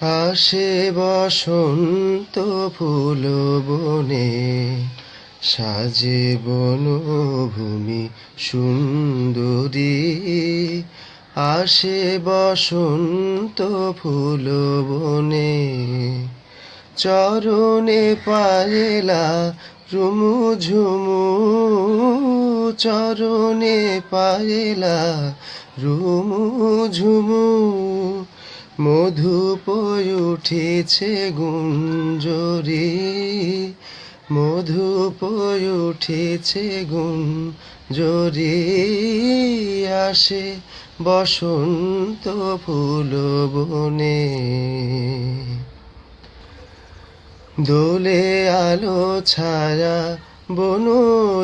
আসে বসন্ত ফুল বনে সাজে বনভূমি সুন্দরী। আসে বসন্ত ফুল বনে চরণে পায়েলা রুমু ঝুমু চরণে পায়েলা রুমু ঝুমু মধু উঠেছে গুঞ্জরি মধু পয় উঠেছে গুঞ্জরি, আসে বসন্ত ফুল বনে। দোলে আলো ছায়া বন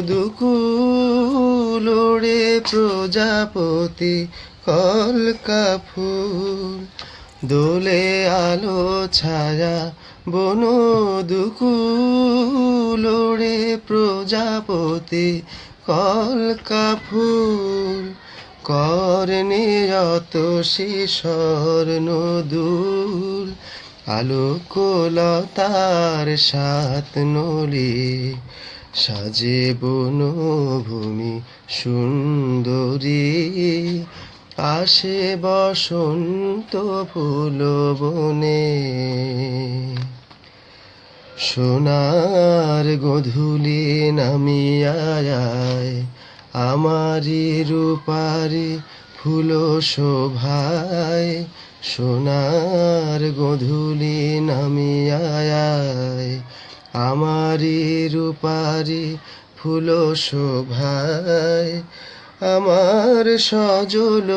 দুকুল ওড়ে প্রজাপতি কলকা ফুল দোলে আলো ছায়া, বন দুকুল ওড়ে প্রজাপতি, কলকা ফুল করনে যত শিশর নদুল, আলোকলতার সাত নলি, সাজে বনভূমি সুন্দরী আসে বসন্ত ফুল বনে। সোনার গধূলি নামিয়ায় আমারি রূপারি ফুল শোভায়। সোনার গধূলি নামিয়ায় আমারি রূপারি ফুল শোভায়। আমার সজল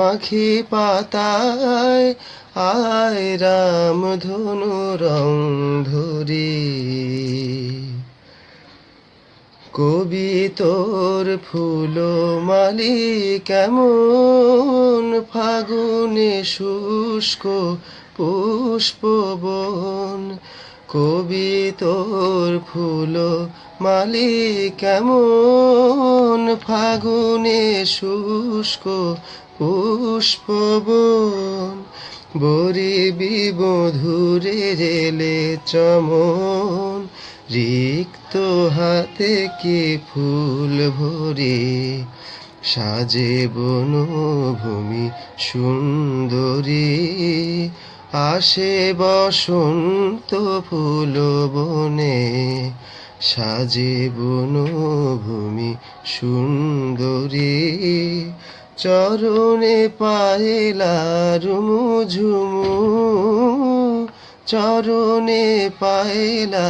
আখি পাতায়, আয় রাম ধনু রং ধরি। কবি তোর ফুল মালি কেমন ফাগুনে শুষ্ক পুষ্পবন কবি তোর ফুল মালি কেমন? ফাগুনে শুষ্ক পুষ্পবন বরি বিবধুরে রেলে চমন। রিক্ত হাতে কি ফুল ভরে সাজে বনভূমি সুন্দরী? আসে বসন্ত ফুল বনে, সাজে বনভূমি সুন্দরী। চরণে পায়েলা রুমু ঝুমু চরণে পায়েলা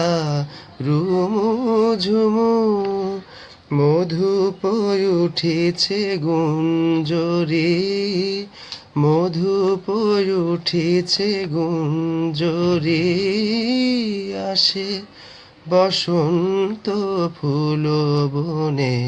রুমু ঝুমু মধু উঠেছে গুঞ্জরি মধু পয় উঠেছে গুঞ্জরে আসে বসন্ত ফুল বনে।